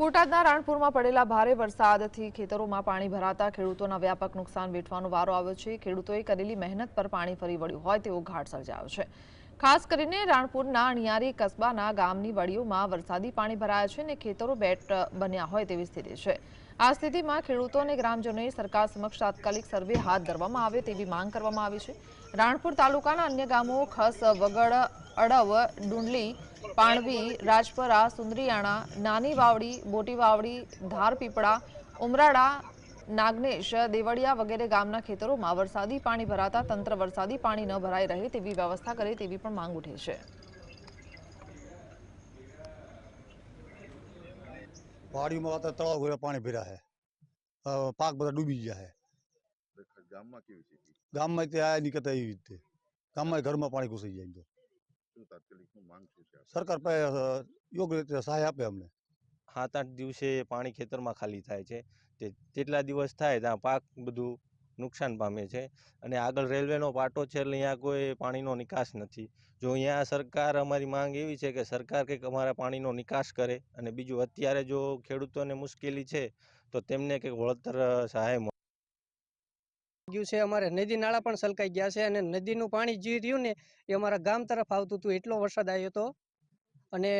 બોટાદના રાણપુરમાં પડેલા ભારે વરસાદથી ખેતરોમાં પાણી ભરાતા ખેડૂતોના વ્યાપક નુકસાન વેઠવાનો વારો આવ્યો છે. ખેડૂતોએ કરેલી મહેનત પર પાણી ફરી વળ્યું હોય તેવો ઘાટ સર્જાયો છે. ખાસ કરીને રાણપુરના અણિયારી કસ્બાના ગામની વડીઓમાં વરસાદી પાણી ભરાયા છે અને ખેતરો બેટ બન્યા હોય તેવી સ્થિતિ છે. આ સ્થિતિમાં ખેડૂતો અને ગ્રામજનોએ સરકાર સમક્ષ તાત્કાલિક સર્વે હાથ ધરવામાં આવે તેવી માંગ કરવામાં આવી છે. રાણપુર તાલુકાના અન્ય ગામો ખસ, વગડ, અડવ, ડુંડલી પાણવી રાજપરા સુંદરિયાણા નાની વાવડી મોટી વાવડી ધારપીપળા ઉમરાળા નાગનેશ દેવળિયા વગેરે ગામના ખેતરોમાં વરસાદી પાણી ભરાતા તંત્ર વરસાદી પાણી ન ભરાઈ રહે તેવી વ્યવસ્થા કરે તેવી પણ માંગ ઉઠે છે. વાડીમાં તો તળાવ ભર્યા પાણી ભર્યા છે. પાક બધા ડૂબી ગયા છે. ગામમાં કેવી ગામમાં ત્યાં નીકળતા એવી રીતે. ગામમાં ઘરમાં પાણી ઘૂસી જાય એમ તો. શું તાત્કાલિક શું માંગ શું છે સરકાર પાસે યોગ્ય રીતે સહાય આપે અમને. સાત આઠ દિવસે પાણી ખેતરમાં ખાલી થાય છે. તે તેટલા દિવસ થાય ત્યાં પાક બધું નુકસાન પામે છે. અને આગળ રેલવેનો પાટો છે એટલે અહીંયા કોઈ પાણીનો નિકાસ નથી. જો અહીંયા સરકાર અમારી માંગ એવી છે કે સરકાર કંઈક અમારા પાણીનો નિકાસ કરે અને બીજું અત્યારે જો ખેડૂતોને મુશ્કેલી છે તો તેમને કંઈક વળતર સહાય મળે ગયું છે. અમારે નદી નાળા પણ સલકાઈ ગયા છે અને નદીનું પાણી જે રહ્યું ને એ અમારા ગામ તરફ આવતું હતું. એટલો વરસાદ આવ્યો હતો અને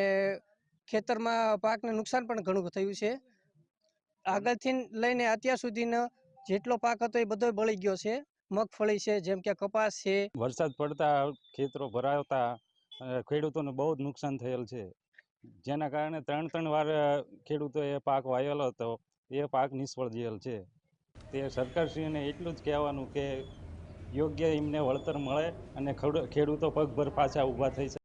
ખેતરમાં પાકને નુકસાન પણ ઘણું થયું છે. આગળથી લઈને અત્યાર સુધીનો જેટલો પાક હતો એ બધો બળી ગયો છે. મગફળી છે, જેમ કે કપાસ છે. વરસાદ પડતા ખેતરો ભરાવતા ખેડૂતોને બહુ જ નુકસાન થયેલ છે. જેના કારણે ત્રણ ત્રણ વાર ખેડૂતોએ પાક વાયેલો હતો. એ પાક નિષ્ફળ ગયેલ છે. તે સરકારશ્રીને એટલું જ કહેવાનું કે યોગ્ય એમને વળતર મળે અને ખેડૂતો પગભર પાછા ઊભા થઈ શકે.